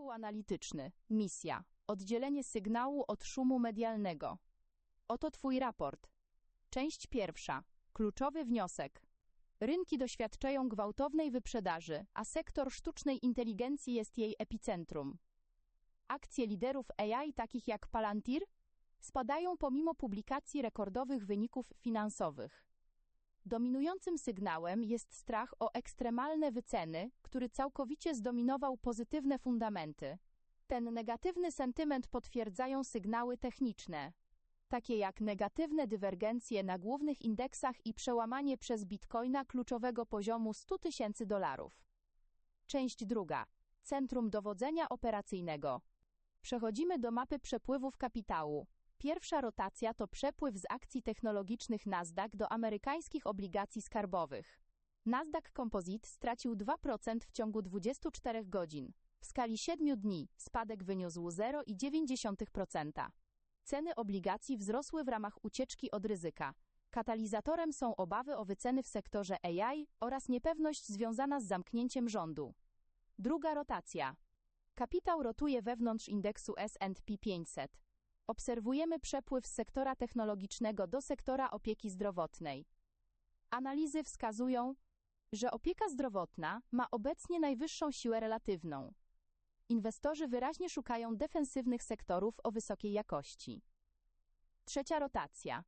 Zespół analityczny. Misja. Oddzielenie sygnału od szumu medialnego. Oto Twój raport. Część pierwsza. Kluczowy wniosek. Rynki doświadczają gwałtownej wyprzedaży, a sektor sztucznej inteligencji jest jej epicentrum. Akcje liderów AI takich jak Palantir spadają pomimo publikacji rekordowych wyników finansowych. Dominującym sygnałem jest strach o ekstremalne wyceny, który całkowicie zdominował pozytywne fundamenty. Ten negatywny sentyment potwierdzają sygnały techniczne, takie jak negatywne dywergencje na głównych indeksach i przełamanie przez bitcoina kluczowego poziomu 100 tysięcy dolarów. Część druga. Centrum dowodzenia operacyjnego. Przechodzimy do mapy przepływów kapitału. Pierwsza rotacja to przepływ z akcji technologicznych Nasdaq do amerykańskich obligacji skarbowych. Nasdaq Composite stracił 2% w ciągu 24 godzin. W skali 7 dni spadek wyniósł 0,9%. Ceny obligacji wzrosły w ramach ucieczki od ryzyka. Katalizatorem są obawy o wyceny w sektorze AI oraz niepewność związana z zamknięciem rządu. Druga rotacja. Kapitał rotuje wewnątrz indeksu S&P 500. Obserwujemy przepływ z sektora technologicznego do sektora opieki zdrowotnej. Analizy wskazują, że opieka zdrowotna ma obecnie najwyższą siłę relatywną. Inwestorzy wyraźnie szukają defensywnych sektorów o wysokiej jakości. Trzecia rotacja.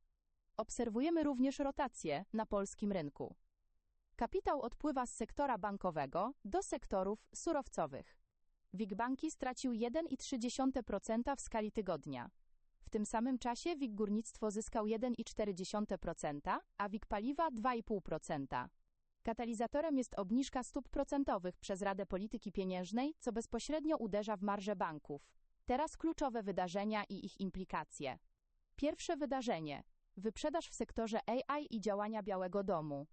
Obserwujemy również rotację na polskim rynku. Kapitał odpływa z sektora bankowego do sektorów surowcowych. WIG Banki stracił 1,3% w skali tygodnia. W tym samym czasie WIG Górnictwo zyskał 1,4%, a WIG Paliwa 2,5%. Katalizatorem jest obniżka stóp procentowych przez Radę Polityki Pieniężnej, co bezpośrednio uderza w marże banków. Teraz kluczowe wydarzenia i ich implikacje. Pierwsze wydarzenie. Wyprzedaż w sektorze AI i działania Białego Domu.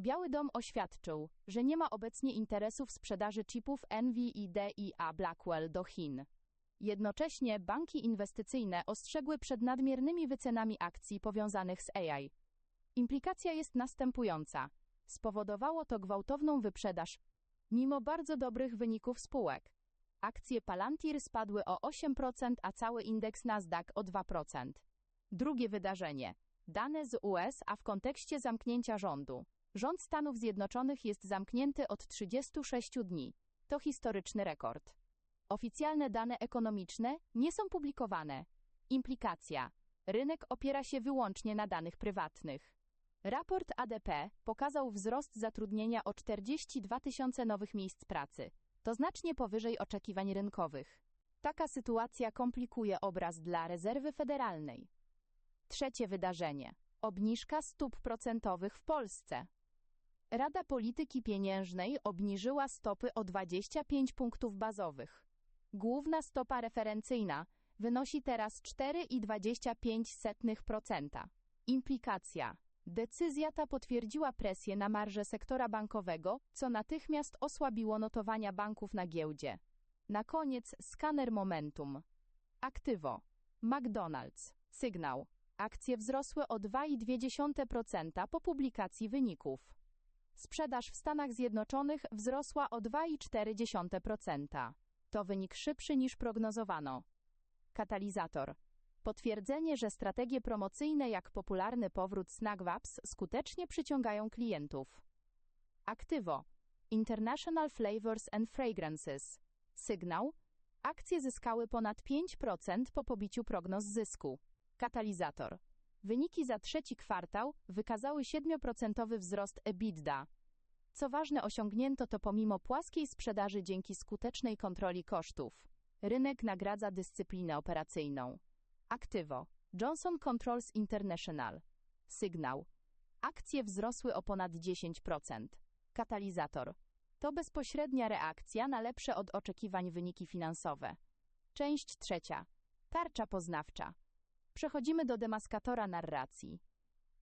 Biały Dom oświadczył, że nie ma obecnie interesów sprzedaży chipów NVIDIA Blackwell do Chin. Jednocześnie banki inwestycyjne ostrzegły przed nadmiernymi wycenami akcji powiązanych z AI. Implikacja jest następująca. Spowodowało to gwałtowną wyprzedaż, mimo bardzo dobrych wyników spółek. Akcje Palantir spadły o 8%, a cały indeks Nasdaq o 2%. Drugie wydarzenie. Dane z USA w kontekście zamknięcia rządu. Rząd Stanów Zjednoczonych jest zamknięty od 36 dni. To historyczny rekord. Oficjalne dane ekonomiczne nie są publikowane. Implikacja. Rynek opiera się wyłącznie na danych prywatnych. Raport ADP pokazał wzrost zatrudnienia o 42 tysiące nowych miejsc pracy. To znacznie powyżej oczekiwań rynkowych. Taka sytuacja komplikuje obraz dla rezerwy federalnej. Trzecie wydarzenie. Obniżka stóp procentowych w Polsce. Rada Polityki Pieniężnej obniżyła stopy o 25 punktów bazowych. Główna stopa referencyjna wynosi teraz 4,25%. Implikacja. Decyzja ta potwierdziła presję na marże sektora bankowego, co natychmiast osłabiło notowania banków na giełdzie. Na koniec skaner momentum. Aktywo. McDonald's. Sygnał. Akcje wzrosły o 2,2% po publikacji wyników. Sprzedaż w Stanach Zjednoczonych wzrosła o 2,4%. To wynik szybszy niż prognozowano. Katalizator. Potwierdzenie, że strategie promocyjne jak popularny powrót SnackWaps skutecznie przyciągają klientów. Aktywo. International Flavors and Fragrances. Sygnał. Akcje zyskały ponad 5% po pobiciu prognoz zysku. Katalizator. Wyniki za trzeci kwartał wykazały 7% wzrost EBITDA. Co ważne, osiągnięto to pomimo płaskiej sprzedaży dzięki skutecznej kontroli kosztów. Rynek nagradza dyscyplinę operacyjną. Aktywo. Johnson Controls International. Sygnał. Akcje wzrosły o ponad 10%. Katalizator. To bezpośrednia reakcja na lepsze od oczekiwań wyniki finansowe. Część trzecia. Tarcza poznawcza. Przechodzimy do demaskatora narracji.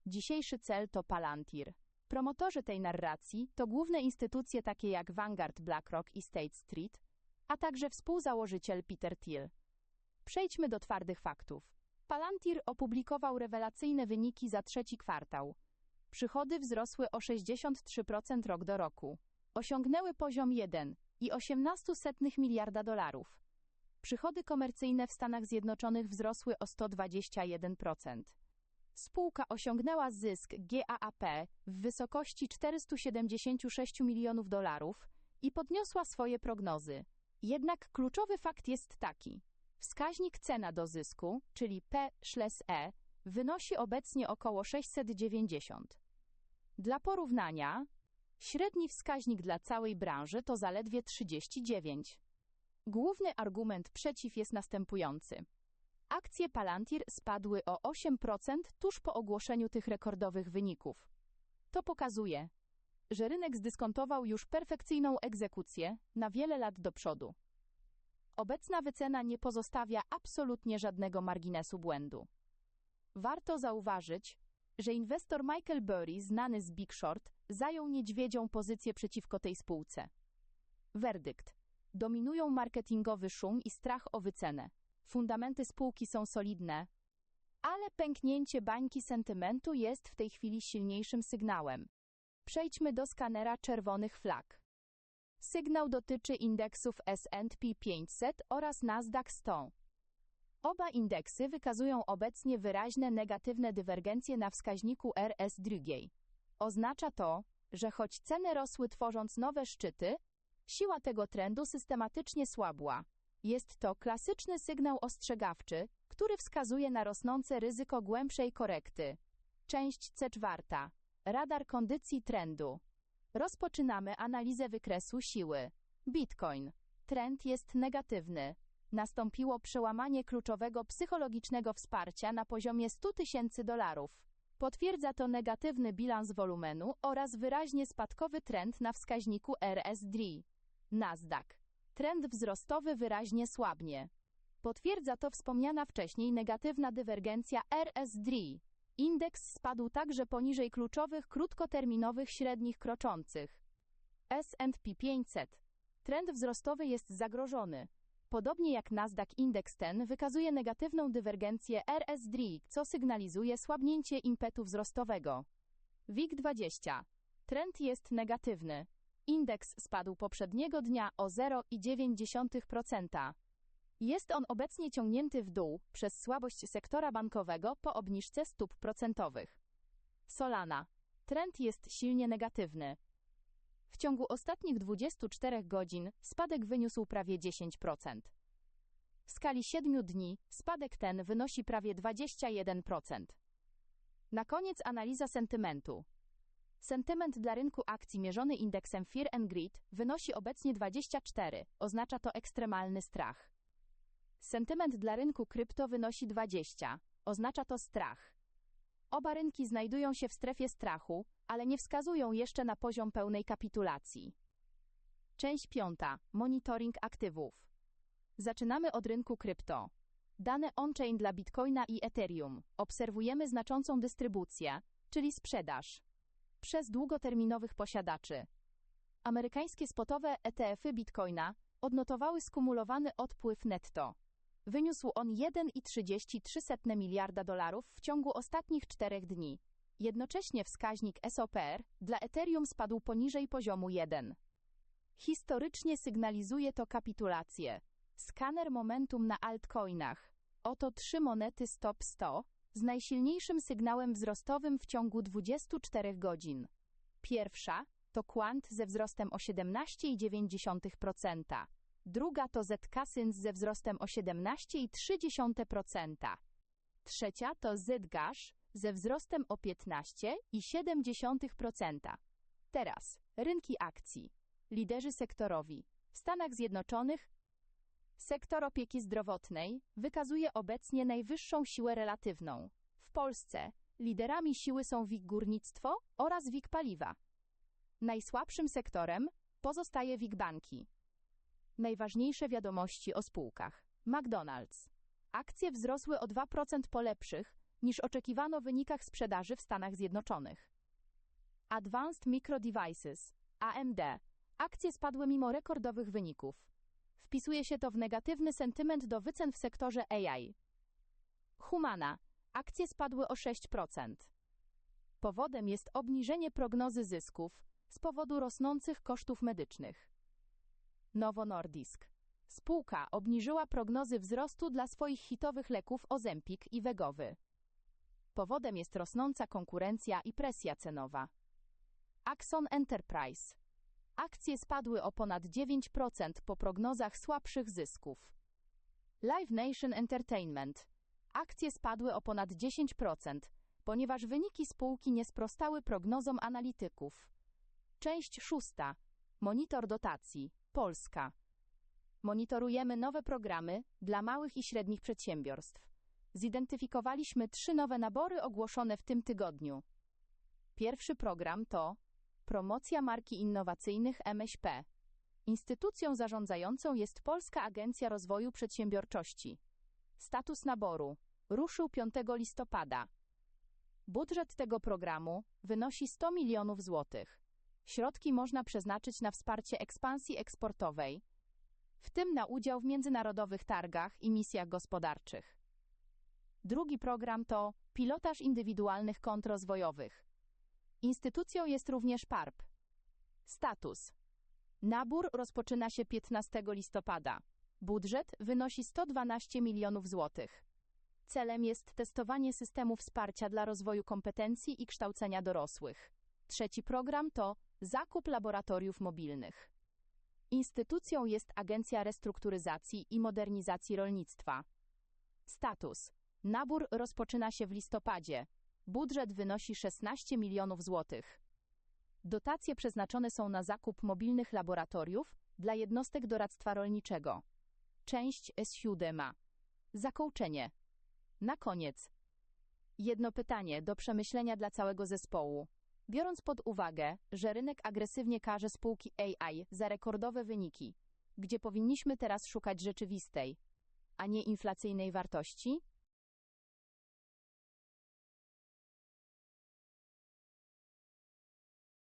Dzisiejszy cel to Palantir. Promotorzy tej narracji to główne instytucje takie jak Vanguard BlackRock i State Street, a także współzałożyciel Peter Thiel. Przejdźmy do twardych faktów. Palantir opublikował rewelacyjne wyniki za trzeci kwartał. Przychody wzrosły o 63% rok do roku. Osiągnęły poziom miliarda dolarów. Przychody komercyjne w Stanach Zjednoczonych wzrosły o 121%. Spółka osiągnęła zysk GAAP w wysokości 476 milionów dolarów i podniosła swoje prognozy. Jednak kluczowy fakt jest taki. Wskaźnik cena do zysku, czyli P/E, wynosi obecnie około 690. Dla porównania, średni wskaźnik dla całej branży to zaledwie 39. Główny argument przeciw jest następujący. Akcje Palantir spadły o 8% tuż po ogłoszeniu tych rekordowych wyników. To pokazuje, że rynek zdyskontował już perfekcyjną egzekucję na wiele lat do przodu. Obecna wycena nie pozostawia absolutnie żadnego marginesu błędu. Warto zauważyć, że inwestor Michael Burry, znany z Big Short, zajął niedźwiedzią pozycję przeciwko tej spółce. Werdykt. Dominują marketingowy szum i strach o wycenę. Fundamenty spółki są solidne, ale pęknięcie bańki sentymentu jest w tej chwili silniejszym sygnałem. Przejdźmy do skanera czerwonych flag. Sygnał dotyczy indeksów S&P 500 oraz Nasdaq 100. Oba indeksy wykazują obecnie wyraźne negatywne dywergencje na wskaźniku RS2. Oznacza to, że choć ceny rosły tworząc nowe szczyty, siła tego trendu systematycznie słabła. Jest to klasyczny sygnał ostrzegawczy, który wskazuje na rosnące ryzyko głębszej korekty. Część C4. Radar kondycji trendu. Rozpoczynamy analizę wykresu siły. Bitcoin. Trend jest negatywny. Nastąpiło przełamanie kluczowego psychologicznego wsparcia na poziomie 100 tysięcy dolarów. Potwierdza to negatywny bilans wolumenu oraz wyraźnie spadkowy trend na wskaźniku RSD. Nasdaq. Trend wzrostowy wyraźnie słabnie. Potwierdza to wspomniana wcześniej negatywna dywergencja RSD. Indeks spadł także poniżej kluczowych krótkoterminowych średnich kroczących. S&P 500. Trend wzrostowy jest zagrożony. Podobnie jak Nasdaq indeks ten wykazuje negatywną dywergencję RSD, co sygnalizuje słabnięcie impetu wzrostowego. WIG20. Trend jest negatywny. Indeks spadł poprzedniego dnia o 0,9%. Jest on obecnie ciągnięty w dół przez słabość sektora bankowego po obniżce stóp procentowych. Solana. Trend jest silnie negatywny. W ciągu ostatnich 24 godzin spadek wyniósł prawie 10%. W skali 7 dni spadek ten wynosi prawie 21%. Na koniec analiza sentymentu. Sentyment dla rynku akcji mierzony indeksem Fear and Greed wynosi obecnie 24, oznacza to ekstremalny strach. Sentyment dla rynku krypto wynosi 20, oznacza to strach. Oba rynki znajdują się w strefie strachu, ale nie wskazują jeszcze na poziom pełnej kapitulacji. Część piąta. Monitoring aktywów. Zaczynamy od rynku krypto. Dane on-chain dla Bitcoina i Ethereum. Obserwujemy znaczącą dystrybucję, czyli sprzedaż. Przez długoterminowych posiadaczy. Amerykańskie spotowe ETF-y Bitcoina odnotowały skumulowany odpływ netto. Wyniósł on 1,33 miliarda dolarów w ciągu ostatnich czterech dni. Jednocześnie wskaźnik SOPR dla Ethereum spadł poniżej poziomu 1. Historycznie sygnalizuje to kapitulację. Skaner momentum na altcoinach. Oto trzy monety Stop 100 z najsilniejszym sygnałem wzrostowym w ciągu 24 godzin. Pierwsza to Quant ze wzrostem o 17,9%. Druga to ZK-Syns ze wzrostem o 17,3%. Trzecia to Zgash ze wzrostem o 15,7%. Teraz rynki akcji. Liderzy sektorowi. W Stanach Zjednoczonych sektor opieki zdrowotnej wykazuje obecnie najwyższą siłę relatywną. W Polsce liderami siły są WIG Górnictwo oraz WIG Paliwa. Najsłabszym sektorem pozostaje WIG Banki. Najważniejsze wiadomości o spółkach. McDonald's. Akcje wzrosły o 2% po lepszych niż oczekiwano wynikach sprzedaży w Stanach Zjednoczonych. Advanced Micro Devices. AMD. Akcje spadły mimo rekordowych wyników. Wpisuje się to w negatywny sentyment do wycen w sektorze AI. Humana. Akcje spadły o 6%. Powodem jest obniżenie prognozy zysków z powodu rosnących kosztów medycznych. Novo Nordisk. Spółka obniżyła prognozy wzrostu dla swoich hitowych leków Ozempic i Wegowy. Powodem jest rosnąca konkurencja i presja cenowa. Axon Enterprise. Akcje spadły o ponad 9% po prognozach słabszych zysków. Live Nation Entertainment. Akcje spadły o ponad 10%, ponieważ wyniki spółki nie sprostały prognozom analityków. Część szósta. Monitor dotacji. Polska. Monitorujemy nowe programy dla małych i średnich przedsiębiorstw. Zidentyfikowaliśmy trzy nowe nabory ogłoszone w tym tygodniu. Pierwszy program to Promocja marki innowacyjnych MŚP. Instytucją zarządzającą jest Polska Agencja Rozwoju Przedsiębiorczości. Status naboru ruszył 5 listopada. Budżet tego programu wynosi 100 milionów złotych. Środki można przeznaczyć na wsparcie ekspansji eksportowej, w tym na udział w międzynarodowych targach i misjach gospodarczych. Drugi program to pilotaż indywidualnych kont rozwojowych. Instytucją jest również PARP. Status. Nabór rozpoczyna się 15 listopada. Budżet wynosi 112 milionów złotych. Celem jest testowanie systemu wsparcia dla rozwoju kompetencji i kształcenia dorosłych. Trzeci program to zakup laboratoriów mobilnych. Instytucją jest Agencja Restrukturyzacji i Modernizacji Rolnictwa. Status. Nabór rozpoczyna się w listopadzie. Budżet wynosi 16 milionów złotych. Dotacje przeznaczone są na zakup mobilnych laboratoriów dla jednostek doradztwa rolniczego. Część S7. Zakołczenie. Na koniec. Jedno pytanie do przemyślenia dla całego zespołu. Biorąc pod uwagę, że rynek agresywnie karze spółki AI za rekordowe wyniki, gdzie powinniśmy teraz szukać rzeczywistej, a nie inflacyjnej wartości?